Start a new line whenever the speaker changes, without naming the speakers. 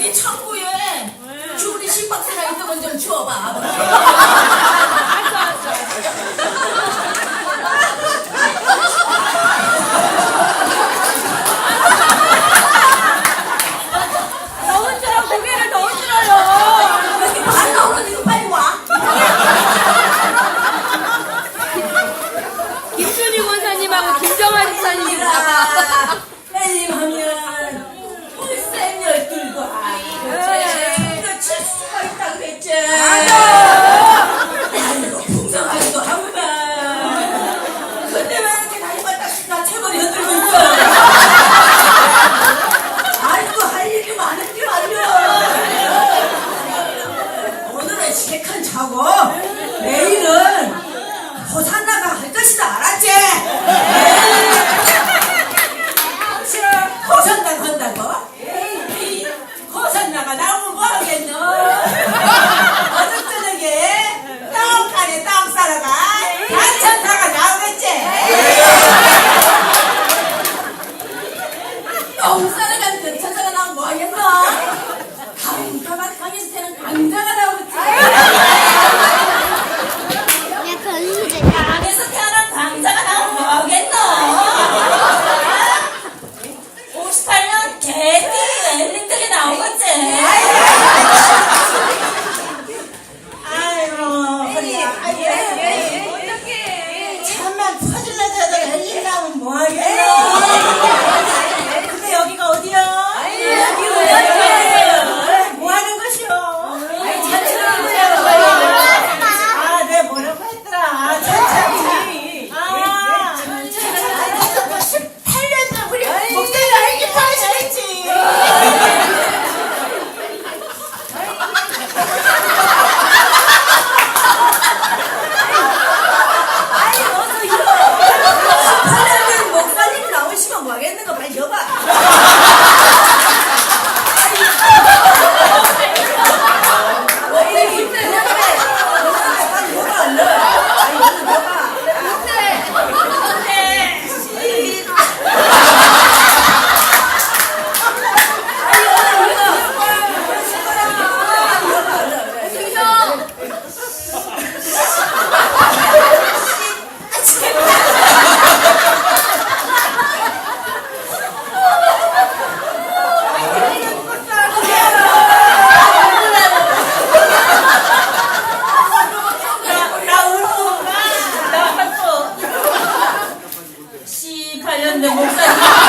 네 천구에 주우리 심박스나 있던 건좀 주워봐. 차고. 那个排球吧。 되는데 목사님.